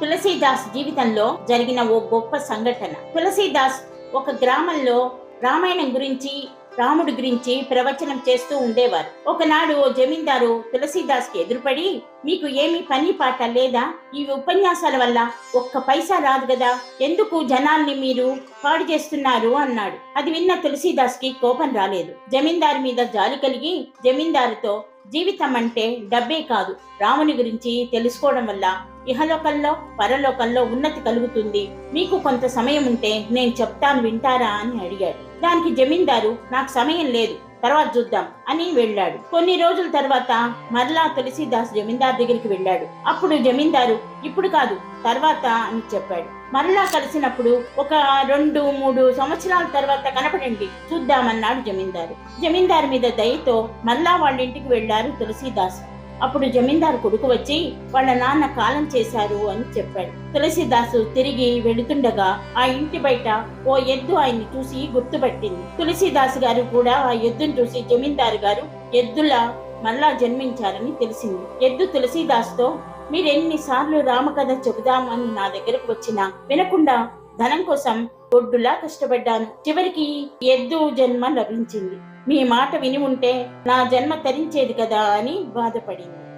తులసీదాస్ జీవితంలో జరిగిన ఓ గొప్ప సంఘటన. తులసీదాస్ ఒక గ్రామంలో రామాయణం గురించి రాముడి గురించి ప్రవచనం చేస్తూ ఉండేవారు. ఒకనాడు ఓ జమీందారు తులసీదాస్కి ఎదురుపడి మీకు ఏమీ పని పాట లేదా? ఈ ఉపన్యాసాల వల్ల ఒక్క పైసా రాదు కదా? ఎందుకు జనాల్ని మీరు పాడు చేస్తున్నారు? అన్నాడు. అది విన్న తులసీదాస్కి కోపం రాలేదు. జమీందారు మీద జాలి కలిగి జమీందారుతో జీవితం అంటే డబ్బే కాదు. రాముని గురించి తెలుసుకోవడం వల్ల ఇహలోకంలో పరలోకంలో ఉన్నతి కలుగుతుంది. మీకు కొంత సమయం ఉంటే నేను చెప్తాను వింటారా అని అడిగాడు. దానికి జమీందారు నాకు సమయం లేదు తర్వాత చూద్దాం అని వెళ్ళాడు. కొన్ని రోజుల తర్వాత మరలా తులసీదాస్ జమీందార్ దగ్గరికి వెళ్ళాడు. అప్పుడు జమీందారు ఇప్పుడు కాదు తర్వాత అని చెప్పాడు. మరలా కలిసినప్పుడు ఒక రెండు మూడు సంవత్సరాల తర్వాత కనపడండి చూద్దామన్నాడు జమీందారు. జమీందారు మీద దయతో మరలా వాళ్ళ ఇంటికి వెళ్ళారు తులసీదాస్ అప్పుడు జమీందారు కొడుకు వచ్చి వాళ్ళ నాన్న కాలం చేశారు అని చెప్పాడు. తులసిదాసు తిరిగి వెళుతుండగా ఆ ఇంటి బయట ఓ ఎద్దు ఆయన్ని చూసి గుర్తుపట్టింది. తులసిదాసు గారు కూడా ఆ ఎద్దును చూసి జమీందారు గారు ఎద్దుల మళ్ళా జన్మించారని తెలిసింది. ఎద్దు తులసీదాస్తో మీరెన్నిసార్లు రామకథ చెబుదామని నా దగ్గరకు వచ్చినా వినకుండా ధనం కోసం ఒడ్డులా కష్టపడ్డాను. చివరికి ఎద్దు జన్మ లభించింది. మీ మాట విని ఉంటే నా జన్మ తరించేది కదా అని బాధపడింది.